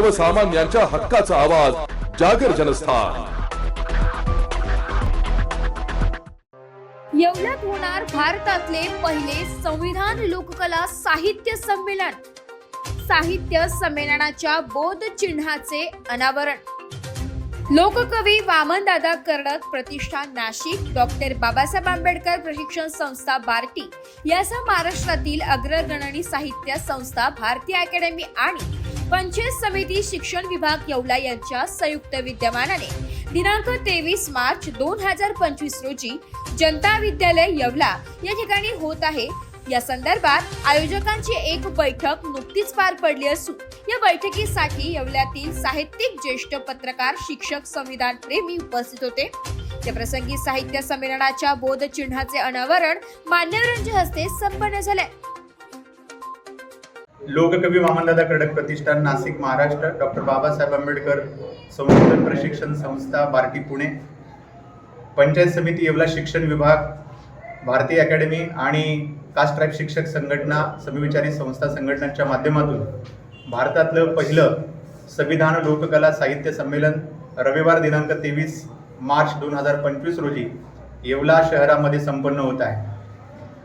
सर्वसामान्यांच्या हक्काचा आवाज जागर जनस्थान. येवल्यात होणार भारतातले पहिले संविधान लोककला साहित्य संमेलन. साहित्य संमेलनाच्या बोध चिन्हाचे अनावरण. लोककवी वामनदादा कर्डक प्रतिष्ठान नाशिक डॉक्टर बाबासाहेब आंबेडकर प्रशिक्षण संस्था बार्टी यासह महाराष्ट्रातील अग्रगणनी साहित्य संस्था भारतीय अकॅडमी आणि पंचायत समिती शिक्षण विभाग येवला यांच्या संयुक्त विद्यमानाने. दिनांक तेवीस मार्च दोन हजार पंचवीस रोजी जनता विद्यालय येवला या ठिकाणी होत आहे. या संदर्भात आयोजकांची एक बैठक नुकतीच पार पडली असून या बैठकीसाठी येवल्यातील साहित्यिक ज्येष्ठ पत्रकार शिक्षक संविधान प्रेमी उपस्थित होते. त्या प्रसंगी साहित्य संमेलनाच्या बोधचिन्हाचे अनावरण मान्यवरांच्या हस्ते संपन्न झाले लोककवी वामनदादा कडक प्रतिष्ठान नाशिक महाराष्ट्र डॉक्टर बाबासाहेब आंबेडकर संशोधन प्रशिक्षण संस्था बार्टी पुणे पंचायत समिती येवला शिक्षण विभाग भारतीय अकॅडमी आणि कास्ट ट्राईब शिक्षक संघटना समविचारी संस्था संघटनांच्या माध्यमातून भारतातलं पहिलं संविधान लोककला साहित्य संमेलन रविवार दिनांक तेवीस मार्च दोन हजार पंचवीस रोजी येवला शहरामध्ये संपन्न होत आहे.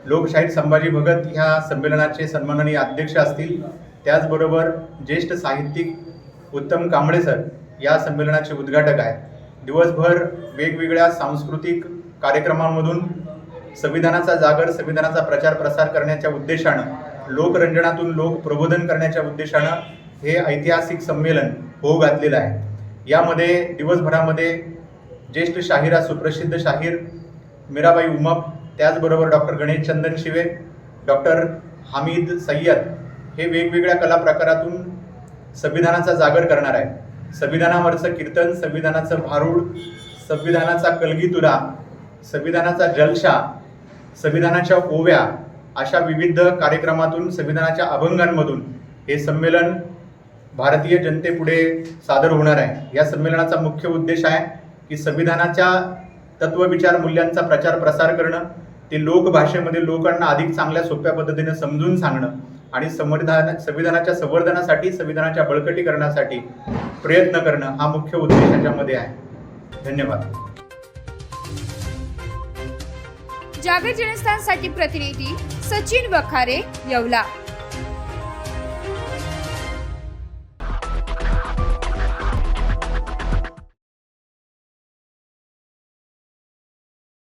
लोकशाहीर संभाजी भगत ह्या संमेलनाचे सन्माननीय अध्यक्ष असतील. त्याचबरोबर ज्येष्ठ साहित्यिक उत्तम कांबळे सर या संमेलनाचे उद्घाटक आहेत. दिवसभर वेगवेगळ्या सांस्कृतिक कार्यक्रमांमधून संविधानाचा जागर संविधानाचा प्रचार प्रसार करण्याच्या उद्देशानं लोकरंजनातून लोक प्रबोधन करण्याच्या उद्देशानं हे ऐतिहासिक संमेलन होऊ घातलेलं आहे. यामध्ये दिवसभरामध्ये ज्येष्ठ शाहिरा सुप्रसिद्ध शाहीर मीराबाई उमप त्याचबरोबर डॉक्टर गणेश चंदन शिवे डॉक्टर हामिद सय्यद हे वेगवेगळ्या कला प्रकारातून संविधानाचा जागर करणार आहे संविधानावरचं कीर्तन संविधानाचं भारूड संविधानाचा कलगीतुरा संविधानाचा जलशा संविधानाच्या ओव्या अशा विविध कार्यक्रमातून संविधानाच्या अभंगांमधून हे संमेलन भारतीय जनतेपुढे सादर होणार आहे. या संमेलनाचा मुख्य उद्देश आहे की संविधानाच्या तत्वविचार मूल्यांचा प्रचार प्रसार करणं ते लोकभाषेमध्ये लोकांना अधिक चांगल्या सोप्या पद्धतीने समजून सांगणं आणि संविधान संविधानाच्या संवर्धनासाठी संविधानाच्या बळकटीकरणासाठी प्रयत्न करणं हा मुख्य उद्देश याच्यामध्ये आहे. धन्यवाद. जागर जनस्थानसाठी प्रतिनिधी सचिन वखारे येवला.